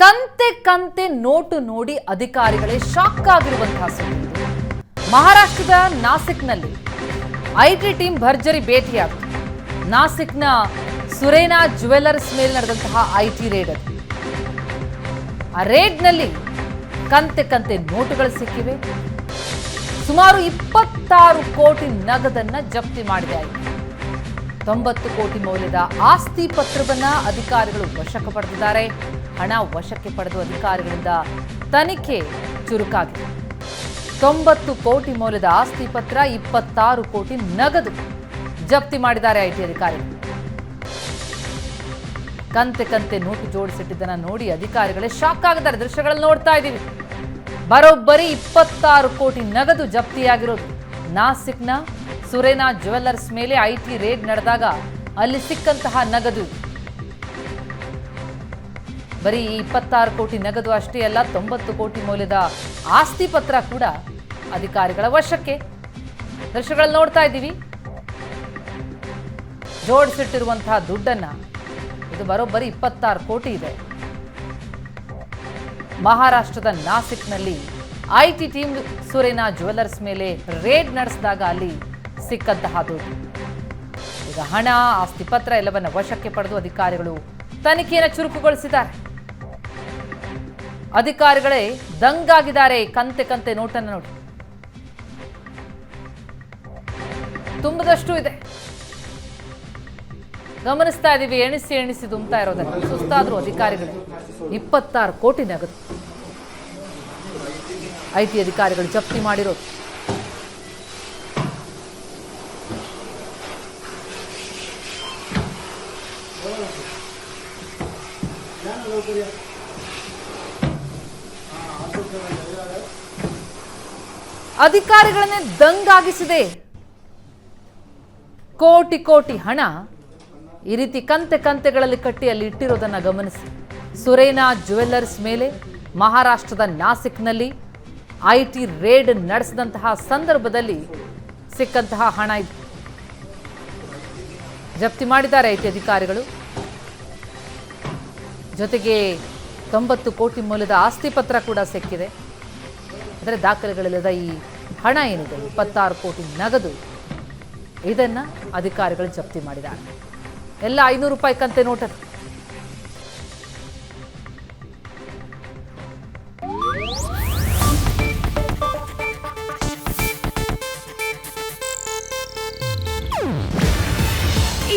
ಕಂತೆ ಕಂತೆ ನೋಟು ನೋಡಿ ಅಧಿಕಾರಿಗಳೇ ಶಾಕ್ ಆಗಿರುವಂತಹ ಸುದ್ದಿ ಮಹಾರಾಷ್ಟ್ರದ ನಾಸಿಕ್ನಲ್ಲಿ ಐಟಿ ಟೀಮ್ ಭರ್ಜರಿ ಭೇಟಿಯಾಯಿತು ನಾಸಿಕ್ನ ಸುರೇನಾ ಜುವೆಲ್ಲರ್ಸ್ ಮೇಲೆ ನಡೆದಂತಹ ಐಟಿ ರೇಡ್ ಅದು. ಆ ರೇಡ್ನಲ್ಲಿ ಕಂತೆ ಕಂತೆ ನೋಟುಗಳು ಸಿಕ್ಕಿವೆ. ಸುಮಾರು ಇಪ್ಪತ್ತಾರು ಕೋಟಿ ನಗದನ್ನ ಜಪ್ತಿ ಮಾಡಿದೆ ಆಯ್ತು ತೊಂಬತ್ತು ಕೋಟಿ ಮೌಲ್ಯದ ಆಸ್ತಿ ಪತ್ರವನ್ನ ಅಧಿಕಾರಿಗಳು ವಶಕ್ಕೆ ಪಡೆದಿದ್ದಾರೆ. ಹಣ ವಶಕ್ಕೆ ಪಡೆದು ಅಧಿಕಾರಿಗಳಿಂದ ತನಿಖೆ ಚುರುಕಾಗಿದೆ. ತೊಂಬತ್ತು ಕೋಟಿ ಮೌಲ್ಯದ ಆಸ್ತಿ ಪತ್ರ, ಇಪ್ಪತ್ತಾರು ಕೋಟಿ ನಗದು ಜಪ್ತಿ ಮಾಡಿದ್ದಾರೆ ಐಟಿ ಅಧಿಕಾರಿಗಳು. ಕಂತೆ ಕಂತೆ ನೋಟು ಜೋಡಿಸಿಟ್ಟಿದ್ದನ್ನ ನೋಡಿ ಅಧಿಕಾರಿಗಳೇ ಶಾಕ್ ಆಗಿದ್ದಾರೆ. ದೃಶ್ಯಗಳನ್ನು ನೋಡ್ತಾ ಇದ್ದೀವಿ. ಬರೋಬ್ಬರಿ ಇಪ್ಪತ್ತಾರು ಕೋಟಿ ನಗದು ಜಪ್ತಿಯಾಗಿರೋದು. ನಾಸಿಕ್ನ ಸುರೇನಾ ಜ್ಯುವೆಲ್ಲರ್ಸ್ ಮೇಲೆ ಐಟಿ ರೇಡ್ ನಡೆದಾಗ ಅಲ್ಲಿ ಸಿಕ್ಕಂತಹ ನಗದು. ಬರೀ ಇಪ್ಪತ್ತಾರು ಕೋಟಿ ನಗದು ಅಷ್ಟೇ ಅಲ್ಲ, ತೊಂಬತ್ತು ಕೋಟಿ ಮೌಲ್ಯದ ಆಸ್ತಿ ಪತ್ರ ಕೂಡ ಅಧಿಕಾರಿಗಳ ವಶಕ್ಕೆ. ದೃಶ್ಯಗಳಲ್ಲಿ ನೋಡ್ತಾ ಇದ್ದೀವಿ. ಜೋಡಿಸಿಟ್ಟಿರುವಂತಹ ದುಡ್ಡನ್ನ, ಇದು ಬರೋಬ್ಬರಿ ಇಪ್ಪತ್ತಾರು ಕೋಟಿ ಇದೆ. ಮಹಾರಾಷ್ಟ್ರದ ನಾಸಿಕ್ನಲ್ಲಿ ಐಟಿ ಟೀಮ್ ಸುರೇನಾ ಜ್ಯುವೆಲ್ಲರ್ಸ್ ಮೇಲೆ ರೇಡ್ ನಡೆಸಿದಾಗ ಅಲ್ಲಿ ಸಿಕ್ಕಂತಹ ದುಡ್ಡು ಈಗ ಹಣ, ಆಸ್ತಿ ಪತ್ರ ಎಲ್ಲವನ್ನ ವಶಕ್ಕೆ ಪಡೆದು ಅಧಿಕಾರಿಗಳು ತನಿಖೆಯನ್ನು ಚುರುಕುಗೊಳಿಸಿದ್ದಾರೆ. ಅಧಿಕಾರಿಗಳೇ ದಂಗಾಗಿದ್ದಾರೆ ಕಂತೆ ಕಂತೆ ನೋಟನ್ನು ನೋಡಿ. ತುಂಬದಷ್ಟು ಇದೆ. ಗಮನಿಸ್ತಾ ಇದ್ದೀವಿ ಎಣಿಸಿ ಎಣಿಸಿ ತುಂಬತಾ ಇರೋದನ್ನು. ಸುಸ್ತಾದ್ರು ಅಧಿಕಾರಿಗಳು. ಇಪ್ಪತ್ತಾರು ಕೋಟಿ ನಗದು. ಐ ಟಿ ಅಧಿಕಾರಿಗಳು ಜಪ್ತಿ ಮಾಡಿರೋದು ಅಧಿಕಾರಿಗಳನ್ನೇ ದಂಗಾಗಿಸಿದೆ. ಕೋಟಿ ಕೋಟಿ ಹಣ ಈ ರೀತಿ ಕಂತೆ ಕಂತೆಗಳಲ್ಲಿ ಕಟ್ಟಿ ಅಲ್ಲಿ ಇಟ್ಟಿರೋದನ್ನ ಗಮನಿಸಿ. ಸುರೇನಾ ಜುವೆಲ್ಲರ್ಸ್ ಮೇಲೆ ಮಹಾರಾಷ್ಟ್ರದ ನಾಸಿಕ್ನಲ್ಲಿ ಐ ಟಿ ರೇಡ್ ನಡೆಸಿದಂತಹ ಸಂದರ್ಭದಲ್ಲಿ ಸಿಕ್ಕಂತಹ ಹಣ ಇದು ಜಪ್ತಿ ಮಾಡಿದ್ದಾರೆ ಐ ಟಿ ಅಧಿಕಾರಿಗಳು. ಜೊತೆಗೆ ತೊಂಬತ್ತು ಕೋಟಿ ಮೌಲ್ಯದ ಆಸ್ತಿ ಪತ್ರ ಕೂಡ ಸಿಕ್ಕಿದೆ. ಅಂದರೆ ದಾಖಲೆಗಳಿಲ್ಲದ ಈ ಹಣ ಏನಿದೆ? ಇಪ್ಪತ್ತಾರು ಕೋಟಿ ನಗದು. ಇದನ್ನ ಅಧಿಕಾರಿಗಳು ಜಪ್ತಿ ಮಾಡಿದ್ದಾರೆ. ಎಲ್ಲ ಐನೂರು ರೂಪಾಯಿ ಕಂತೆ ನೋಟಲ್ಲಿ